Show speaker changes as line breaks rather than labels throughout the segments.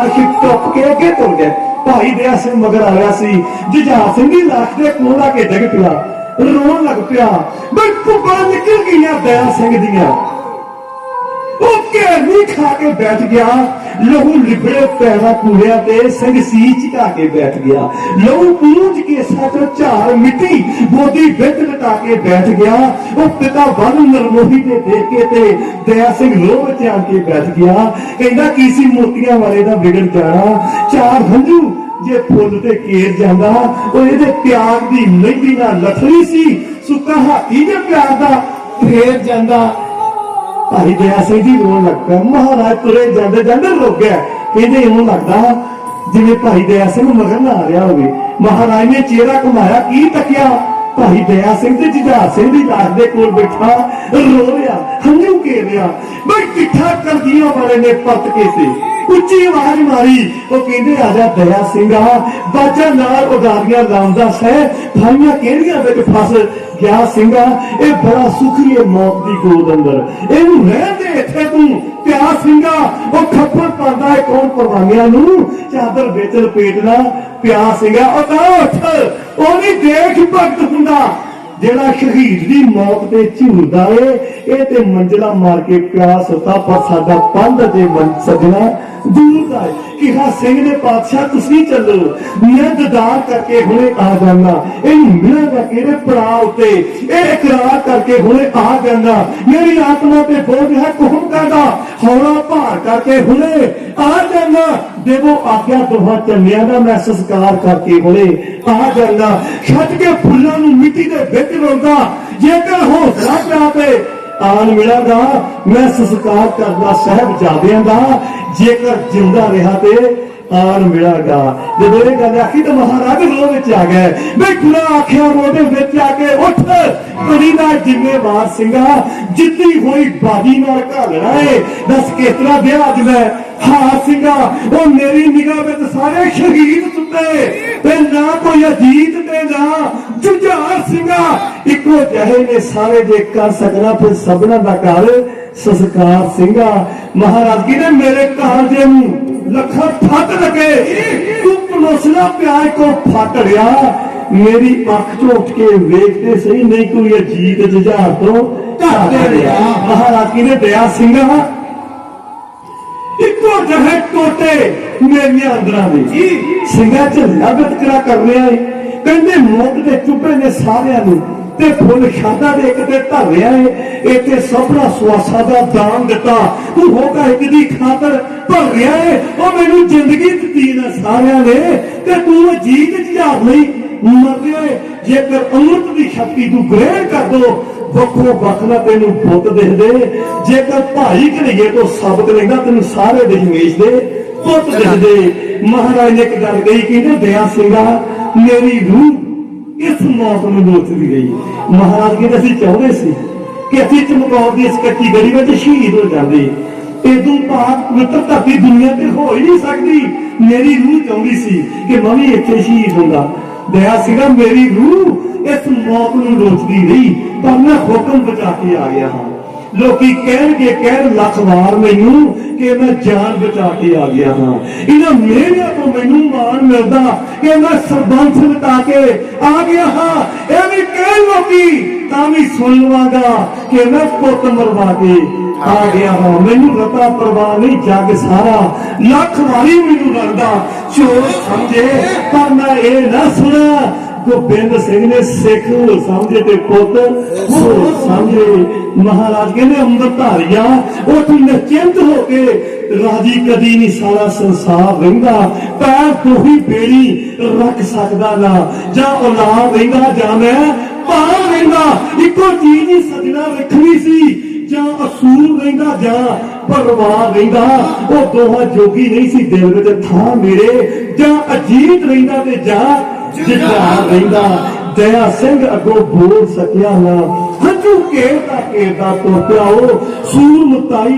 ਕਿ ਟੁੱਪ ਕੇ ਅੱਗੇ ਤੁਰ ਗਏ। ਭਾਈ ਦਇਆ ਸਿੰਘ ਮਗਰ ਆ ਰਿਹਾ ਸੀ। ਜੁਝਾਰ ਸਿੰਘ ਦੀ ਲਾਸ਼ ਦੇ ਕੋਲ ਆ ਕੇ ਡਿੱਗ ਪਿਆ। ਰੋਣ ਲੱਗ ਪਿਆ। ਬਈ ਭੁੱਬਾਂ ਨਿਕਲ ਗਈਆਂ ਦਇਆ ਸਿੰਘ ਦੀਆਂ। ਉਹ ਘੇਰਨੀ ਖਾ ਕੇ ਬੈਠ ਗਿਆ। ਲਹੂ ਲਿਬੜੇ ਪੈਰਾਂ ਪੂਰਿਆਂ ਤੇ ਸਿੰਘ ਸੀ ਝਿਕਾ ਕੇ ਬੈਠ ਗਿਆ। ਲਹੂ ਪੂੰਝ ਕੇ ਸੱਤ ਝਾਰ ਮਿੱਟੀ ਬੋਦੀ ਵਿੱਚ ਲਟਾ ਕੇ ਬੈਠ ਗਿਆ। ਉਹ ਪਿਤਾ ਵੱਲ ਨਰਮੋਹੀ ਤੇ ਦੇਖ ਕੇ ਤੇ ਦਇਆ ਸਿੰਘ ਲੋਹ ਚ ਆ ਕੇ ਬੈਠ ਗਿਆ। ਕਹਿੰਦਾ, ਕੀ ਸੀ ਮੋਤੀਆਂ ਵਾਲੇ ਦਾ ਵਿਗੜ ਜਾਣਾ? ਚਾਰ ਹੰਝੂ ਜੇ ਫੁੱਲ ਤੇ ਕੇਰ ਜਾਂਦਾ, ਉਹ ਇਹਦੇ ਪਿਆਰ ਦੀ ਮਹਿੰਦੀ ਨਾਲ ਲਥੜੀ ਸੀ। ਸੁੱਕਾ ਹਾਥੀ ਜੇ ਪਿਆਰ ਦਾ ਫੇਰ ਜਾਂਦਾ ਭਾਈ ਦਇਆ ਸਿੰਘ ਜੀ ਰੋਣ ਲੱਗ ਪਿਆ ਮਹਾਰਾਜ ਤੁਰੇ ਜਾਂਦੇ ਜਾਂਦੇ ਰੁਕ ਗਿਆ। ਕਹਿੰਦੇ ਇਉਂ ਲੱਗਦਾ ਜਿਵੇਂ ਭਾਈ ਦਇਆ ਸਿੰਘ ਮਗਰ ਨਾ ਆ ਰਿਹਾ ਹੋਵੇ। ਮਹਾਰਾਜ ਨੇ ਚਿਹਰਾ ਘੁਮਾਇਆ, ਕੀ ਤੱਕਿਆ? ਭਾਈ ਦਇਆ ਸਿੰਘ ਤੇ ਜੁਝਾਰ ਸਿੰਘ ਦੀ ਲਾਸ਼ ਦੇ ਕੋਲ ਬੈਠਾ, ਰੋ ਰਿਹਾ ਹੰਝੂ ਕੇ ਰਿਹਾ। ਬਈ ਕਿੱਠਾ ਕਰਦੀਆਂ ਵਾਲੇ ਨੇ ਪੱਤ ਕੇ ਉੱਚੀ ਆਵਾਜ਼ ਮਾਰੀ। ਉਹ ਕਹਿੰਦੇ ਆ ਜਾ ਦਇਆ ਸਿੰਘਾ ਬਾਜਾ ਨਾਲ ਉਡਾਰੀਆਂ ਲਾਉਂਦਾ ਸਹਿ ਭਾਈਆਂ ਕਿਹੜੀਆਂ ਵਿੱਚ ਫਸ ਗਿਆ, ਸਿੰਘਾ ਇਹ ਬੜਾ ਸੁਖੀ ਹੈ ਮੌਤ ਦੀ ਗੋਦ ਅੰਦਰ। ਇਹਨੂੰ ਰਹਿਣ ਦੇ ਇੱਥੇ ਤੂੰ। ਪਿਆ ਸਿੰਘਾ, ਉਹ ਖੱਪਰ ਪਾਉਂਦਾ ਹੈ ਕੌਣ ਪਰਵਾਨਿਆਂ ਨੂੰ? ਚਾਦਰ ਵਿੱਚ ਲਪੇਟਣਾ ਪਿਆ ਸਿੰਘਾ, ਉਹ ਤਾਂ ਉੱਠ। ਉਹ ਨਹੀਂ ਦੇਖ ਭਗਤ ਹੁੰਦਾ। ਜਿਹੜਾ ਸ਼ਹੀਦ ਦੀ ਮੌਤ ਤੇ ਝੂਰਦਾ ਏ ਇਹ ਤੇ ਮੰਜ਼ਲਾ ਮਾਰ ਕੇ ਪਿਆਸ ਹੁੰਦਾ ਪਰ ਸਾਡਾ ਪੰਧ ਤੇ ਮਨ ਸਜਣਾ ਦੂਰ ਦਾ ਕਿਹਾ ਸਿੰਘ ਨੇ ਪਾਤਸ਼ਾਹ ਤੁਸੀਂ ਚੱਲੋ। ਮੈਂ ਦਦਾਰ ਕਰਕੇ ਹੁਣੇ ਆ ਜਾਣਾ ਇਹ ਮਿਲਾਂਗਾ ਕਿਹੜੇ ਪੜਾਅ ਉੱਤੇ? ਇਹ ਇਕਰਾਰ ਕਰਕੇ ਹੁਣੇ ਆ ਜਾਣਾ ਮੇਰੀ ਆਤਮਾ ਤੇ ਬੋਝ ਹੈ ਕੋਹਮ ਕਰਦਾ ਹੌਲਾ ਭਾਰ ਕਰਕੇ ਹੁਣੇ ਆ ਜਾਣਾ ਦੇਵੋ ਆਖਿਆ ਦੋਹਾਂ ਚੰਨਿਆਂ ਦਾ ਮੈਂ ਸੰਸਕਾਰ ਕਰਕੇ ਹੁਣੇ ਆ ਜਾਣਾ ਛੱਡ ਕੇ ਫੁੱਲਾਂ ਨੂੰ ਮਿੱਟੀ ਦੇ ਵਿੱਚ ਰੋਂਦਾ। ਜੇਕਰ ਹੌਸਲਾ ਪਿਆ ਤੇ ਆਨ ਮਿਲਾਂਗਾ। ਮੈਂ ਸੰਸਕਾਰ ਕਰਦਾ ਸਹਿਬ ਜਾਦਿਆਂ ਦਾ ਜੇਕਰ ਜਿੰਦਾ ਰਿਹਾ ਤੇ ਆਨ ਮਿਲਾਂਗਾ। ਜਦੋਂ ਇਹ ਗੱਲ ਆਖੀ ਤਾਂ ਮਹਾਰਾਜ ਰੋ ਵਿੱਚ ਆ ਗਏ। ਮੈਂ ਗੁਰਾ ਆਖਿਆ ਰੋਦੇ ਵਿੱਚ ਆ ਕੇ ਉੱਠ। ਬੜੀ ਦਾ ਜ਼ਿੰਮੇਵਾਰ ਸਿੰਘਾ, ਜਿੱਤੀ ਹੋਈ ਬਾਜੀ ਨਾਲ ਘਾਲਣਾ ਏ ਦੱਸ ਕਿਸ ਤਰ੍ਹਾਂ ਵਿਆਹ ਅੱਜ ਮੈਂ? ਹਾਂ, ਸਿੰਘਾ, ਉਹ ਮੇਰੀ ਨਿਗਾਹ ਵਿੱਚ ਸਾਰੇ ਸ਼ਹੀਦ ਸੁੱਤੇ ਤੇ ਨਾ ਕੋਈ ਅਜੀਤ ਨਾ ਜੁਝਾਰ ਸਿੰਘਾ ਇੱਕੋ ਜਿਹੇ ਨੇ ਸਾਰੇ ਜੇ ਕਰ ਸਕਣਾ ਫਿਰ ਸਭਨਾ ਦਾ ਕਰ ਸੰਸਕਾਰ ਸਿੰਘਾ ਮਹਾਰਾਜ ਜੀ ਨੇ ਮੇਰੇ ਕਾਲਜੇ ਨੂੰ ਲੱਖਾਂ ਫੱਟ ਲਗੇ ਤੂੰ ਪਲੋਸਣਾ ਪਿਆਰ ਕੋ ਫੱਟ ਰਿਆ ਮੇਰੀ ਅੱਖ ਤੋਂ ਉੱਠ ਕੇ ਵੇਖਦੇ ਸਹੀ ਨਹੀਂ ਕੋਈ ਅਜੀਤ ਜੁਝਾਰ ਤੋਂ ਘੱਟ ਰਿਆ ਮਹਾਰਾਜ ਜੀ ਨੇ ਦਇਆ ਸਿੰਘਾ ਇੱਕੋ ਜਿਹੇ ਟੋਟੇ ਮੇਰੀਆਂ ਅੰਦਰਾਂ ਦੇ ਸਿੰਘਾਂ ਚ ਲਗਤ ਕਰਾ ਕਰ ਰਿਹਾ ਏ ਕਹਿੰਦੇ ਮੁੱਢ ਦੇ ਚੁੱਪੇ ਨੇ ਸਾਰਿਆਂ ਨੂੰ ਤੇ ਫੁੱਲ ਖਾਦਾ ਦੇ ਇੱਕ ਤੇ ਧਰ ਰਿਹਾ ਏ ਇੱਥੇ ਸਭਨਾ ਸਵਾਸਾ ਦਾ ਦਾਨ ਦਿੱਤਾ। ਤੂੰ ਹੋਗਾ ਇੱਕ ਦੀ ਖਾਤਰ ਭਰ ਏ ਉਹ ਮੈਨੂੰ ਜ਼ਿੰਦਗੀ ਦਿੱਤੀ ਨਾ ਸਾਰਿਆਂ ਨੇ ਤੇ ਤੂੰ ਜੀਤ ਜਹਾਰ ਲਈ। ਮਰ ਰਿਹਾ ਜੇਕਰ ਅੰਮ੍ਰਿਤ ਦੀ ਸ਼ਕਤੀ ਤੂੰ ਗ੍ਰਹਿਣ ਕਰ ਦੋ, ਵੱਖੋ ਵੱਖਰਾ ਤੈਨੂੰ ਪੁੱਤ ਦਿਖਦੇ। ਜੇਕਰ ਭਾਈ ਘੜੀਏ ਤੋਂ ਸਬਕ ਲੈਂਦਾ ਤੈਨੂੰ ਸਾਰੇ ਦਸ਼ਮੇਸ਼ ਦੇ ਪੁੱਤ ਦਿਖਦੇ। ਮਹਾਰਾਜ ਨੇ ਇੱਕ ਗੱਲ ਕਹੀ ਕਹਿੰਦੇ ਦਇਆ ਸਿੰਘਾ ਮੇਰੀ ਰੂਹ ਇਸ ਮੌਤ ਨੂੰ ਲੋਚਦੀ ਗਈ। ਮਹਾਰਾਜ ਕਹਿੰਦੇ, ਅਸੀਂ ਚਾਹੁੰਦੇ ਸੀ ਕਿ ਅਸੀਂ ਚਮਕੌਰ ਦੀ ਇਸ ਕੱਚੀ ਗਲੀ ਵਿੱਚ ਸ਼ਹੀਦ ਹੋ ਜਾਂਦੇ ਇਦੋਂ ਪਾਕ ਪਵਿੱਤਰ ਧਰਤੀ ਦੁਨੀਆ ਤੇ ਹੋ ਹੀ ਨਹੀਂ ਸਕਦੀ। ਮੇਰੀ ਰੂਹ ਚਾਹੁੰਦੀ ਸੀ ਕਿ ਮੈਂ ਵੀ ਇੱਥੇ ਸ਼ਹੀਦ ਹੁੰਦਾ। ਦਇਆ ਸੀਗਾ, ਮੇਰੀ ਰੂਹ ਇਸ ਮੌਤ ਨੂੰ ਲੋਚਦੀ ਰਹੀ ਪਰ ਮੈਂ ਹੁਕਮ ਬਚਾ ਕੇ ਆ ਗਿਆ ਹਾਂ। ਲੋਕੀ ਕਹਿਣਗੇ ਕਹਿਣ ਲੱਖ ਵਾਰ ਮੈਨੂੰ ਕਿ ਮੈਂ ਜਾਨ ਬਚਾ ਕੇ ਆ ਗਿਆ ਹਾਂ। ਇਹਨਾਂ ਮੇਰਿਆਂ ਤੋਂ ਮੈਨੂੰ ਮਾਣ ਮਿਲਦਾ ਕਿ ਮੈਂ ਸਰਬੰਸ ਬਚਾ ਕੇ ਆ ਗਿਆ ਹਾਂ। ਇਹ ਵੀ ਕਹਿ ਲੋਕੀ ਤਾਂ ਵੀ ਸੁਣ ਲਵਾਂਗਾ ਕਿ ਮੈਂ ਪੁੱਤ ਮਰਵਾ ਕੇ ਆ ਗਿਆ ਹਾਂ। ਮੈਨੂੰ ਰਤਾ ਪਰਵਾਹ ਨਹੀਂ ਜੱਗ ਸਾਰਾ ਲੱਖ ਵਾਰੀ ਮੈਨੂੰ ਲੱਗਦਾ। ਚੋਰ ਸਮਝੇ ਪਰ ਮੈਂ ਇਹ ਨਾ ਸੁਣਾ ਗੋਬਿੰਦ ਸਿੰਘ ਨੇ ਸਿੱਖ ਨੂੰ ਸਮਝੇ ਤੇ ਪੁੱਤ ਹੋਰ ਸਮਝੇ ਮਹਾਰਾਜ ਕਹਿੰਦੇ ਅੰਮ੍ਰਿਤ ਧਾਰਿਆ ਉਹ ਤੂੰ ਹੋ ਕੇ ਰਾਜੀ ਕਦੀ ਨਹੀਂ ਸਾਰਾ ਸੰਸਾਰ ਰਹਿੰਦਾ ਪੈਰ ਤੋਂ ਹੀ ਬੇੜੀ ਰੱਖ ਸਕਦਾ ਨਾ ਜਾਂ ਔਲਾਦ ਰਹਿੰਦਾ ਜਾਂ ਮੈਂ ਭਾਂ ਰਹਿੰਦਾ ਇੱਕੋ ਚੀਜ਼ ਹੀ ਸਜਣਾ ਰੱਖਣੀ ਸੀ ਜਾਂ ਅਸੂਰ ਰਹਿੰਦਾ ਜਾਂ ਪਰਵਾਹ ਰਹਿੰਦਾ ਉਹ ਦੋਹਾਂ ਜੋਗੀ ਨਹੀਂ ਸੀ ਦਿਲ ਵਿੱਚ ਥਾਂ ਮੇਰੇ ਜਾਂ ਅਜੀਤ ਰਹਿੰਦਾ ਤੇ ਜਾਂ ਜਿੱਦਾਂ ਰਹਿੰਦਾ ਦਇਆ ਸਿੰਘ ਅੱਗੋਂ ਬੋਲ ਸਕਿਆ ਨਾ। ਹੰਝੂ ਕੇਰਦਾ ਕੇਰਦਾ ਤੋਪਿਆ ਉਹ। ਸੂਰ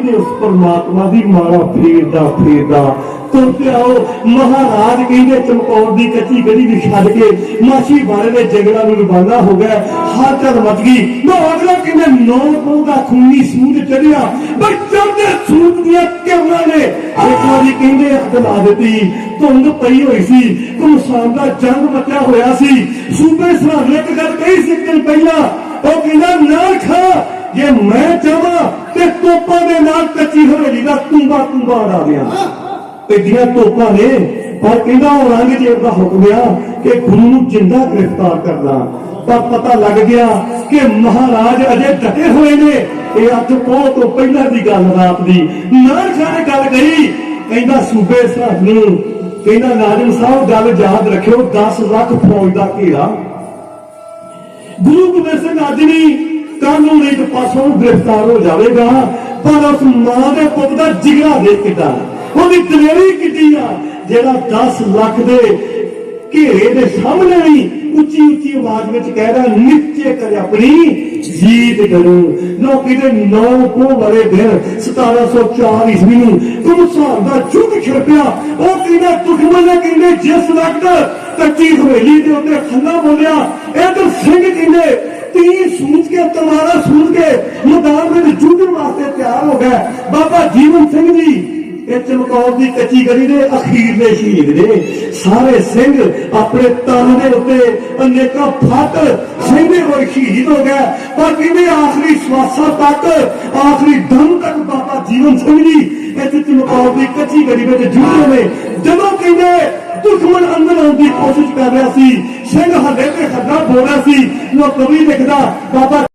ਨੇ ਉਸ ਪਰਮਾਤਮਾ ਦੀ ਮਾਰਾ ਫੇਰਦਾ ਫੇਰਦਾ। ਤੁਰ ਪਿਆਓ ਮਹਾਰਾਜ ਕਹਿੰਦੇ ਚਮਕੌਰ ਦੀ ਕੱਚੀ ਗਲੀ ਵੀ ਛੱਡ ਕੇ ਮਾਛੀ ਬਾਰੇ ਦੇ ਜੰਗਲਾਂ ਨੂੰ ਰਵਾਨਾ ਹੋ ਗਿਆ। ਹਰ ਚੱਲ ਗਈ। ਨੋ ਅਗਲਾ ਕਹਿੰਦੇ, ਨੌ ਪੌਂ ਖੂਨੀ ਸੂਦ ਚੜਿਆ ਪਰ ਚੜਦੇ ਸੂਦ ਦੀਆਂ ਕਿਰਨਾਂ ਨੇ ਇੱਕ ਵਾਰੀ ਕਹਿੰਦੇ ਅੱਗ ਲਾ ਦਿੱਤੀ। ਧੁੰਦ ਪਈ ਹੋਈ ਸੀ। ਘੁਮਸਾਨ ਦਾ ਜੰਗ ਮਚਿਆ ਹੋਇਆ ਸੀ। ਸੂਬੇ ਸਰਹੰਦ ਨੇ ਇੱਕ ਗੱਲ ਕਹੀ ਸੀ ਦਿਨ ਪਹਿਲਾਂ, ਉਹ ਕਹਿੰਦਾ ਨਾ ਖਾ, ਜੇ ਮੈਂ ਚਾਹਾਂ ਤੇ ਤੋਪਾਂ ਦੇ ਨਾਲ ਕੱਚੀ ਹਵੇਲੀ ਦਾ ਕੁੰਬਾ ਕੁੰਬਾ ਉਡਾ ਦਿਆਂ। ਐਡੀਆਂ ਤੋਪਾਂ ਨੇ, ਪਰ ਕਹਿੰਦਾ ਔਰੰਗਜ਼ੇਬ ਦਾ ਹੁਕਮ ਆ ਕਿ ਗੁਰੂ ਨੂੰ ਜਿੰਦਾ ਗ੍ਰਿਫਤਾਰ ਕਰਨਾ। ਪਰ ਪਤਾ ਲੱਗ ਗਿਆ ਕਿ ਮਹਾਰਾਜ ਅਜੇ ਡਟੇ ਹੋਏ ਨੇ। ਇਹ ਅੱਜ ਬਹੁਤ ਤੋਂ ਪਹਿਲਾਂ ਦੀ ਗੱਲ ਰਾਤ ਦੀ ਨਾਨਕ ਸਾਹਿਬ ਗੱਲ ਕਹੀ, ਕਹਿੰਦਾ, ਸੂਬੇ ਸਰਹੰਦ ਨੂੰ, ਕਹਿੰਦਾ, ਨਾਜ਼ਮ ਸਾਹਿਬ, ਗੱਲ ਯਾਦ ਰੱਖਿਓ 10 ਲੱਖ ਫੌਜ ਦਾ ਘੇਰਾ। ਗੁਰੂ ਗੋਬਿੰਦ ਸਿੰਘ ਅੱਜ ਨਹੀਂ ਕੱਲ ਨੂੰ ਇੱਕ ਪਾਸੋਂ ਗ੍ਰਿਫਤਾਰ ਹੋ ਜਾਵੇਗਾ, ਪਰ ਉਸ ਮਾਂ ਦੇ ਪੁੱਤ ਦਾ ਜਿਗਰਾ ਦੇ ਕਿੱਦਾਂ ਉਹਦੀ ਦਲੇਰੀ ਕਿੱਡੀ ਆ, ਜਿਹੜਾ 10 ਲੱਖ ਦੇ ਘੇਰੇ ਦੇ ਸਾਹਮਣੇ ਵੀ ਉੱਚੀ ਉੱਚੀ ਆਵਾਜ਼ ਵਿੱਚ ਕਹਿ ਰਿਹਾ ਕਰ ਆਪਣੀ ਜੀਤ ਕਰੂ। ਲੋਕੀ ਦੇ ਨੌ ਕੋ ਬੜੇ ਦਿਨ 1704 ਈਸਵੀ ਨੂੰ ਕੁਮਸਾਰ ਦਾ ਯੁੱਧ ਛਿੜਪਿਆ ਉਹ ਕਹਿੰਦਾ, ਦੁਸ਼ਮਣ ਨੇ ਕਹਿੰਦੇ, ਜਿਸ ਵਕਤ ਕੱਚੀ ਹਵੇਲੀ ਦੇ ਉੱਤੇ ਖੰਨਾ ਬੋਲਿਆ, ਇਧਰ ਸਿੰਘ ਕਹਿੰਦੇ ਤੀਰ ਸੂਝ ਕੇ, ਤਲਵਾਰਾਂ ਸੂਝ ਕੇ ਮੈਦਾਨ ਵਿੱਚ ਜੂਝਣ ਵਾਸਤੇ ਤਿਆਰ ਹੋ ਗਿਆ। ਬਾਬਾ ਜੀਵਨ ਸਿੰਘ ਜੀ ਇਹ ਚਮਕੌਰ ਦੀ ਕੱਚੀ ਗਲੀ ਦੇ ਅਖੀਰਲੇ ਸ਼ਹੀਦ ਨੇ। ਸਾਰੇ ਸਿੰਘ ਆਪਣੇ ਤਨ ਦੇ ਉੱਤੇ ਅਨੇਕਾਂ ਫੱਟ ਸਿੰਘੇ ਹੋਏ ਸ਼ਹੀਦ ਹੋ ਗਏ। ਪਰ ਕਹਿੰਦੇ ਆਖਰੀ ਸਵਾਸਾਂ ਤੱਕ, ਆਖਰੀ ਦਮ ਤੱਕ ਬਾਬਾ ਜੀਵਨ ਸਿੰਘ ਜੀ ਇੱਥੇ ਚਮਕੌਰ ਦੀ ਕੱਚੀ ਗਲੀ ਵਿੱਚ ਜੁੜੇ ਨੇ ਜਦੋਂ ਕਹਿੰਦੇ ਦੁਸ਼ਮਣ ਅੰਦਰ ਆਉਣ ਦੀ ਕੋਸ਼ਿਸ਼ ਕਰ ਰਿਹਾ ਸੀ, ਸਿੰਘ ਹੱਲੇ ਤੇ ਹੱਲਾ ਬੋਲਿਆ ਰਿਹਾ ਸੀ ਲੋ ਕਵੀ ਲਿਖਦਾ ਬਾਬਾ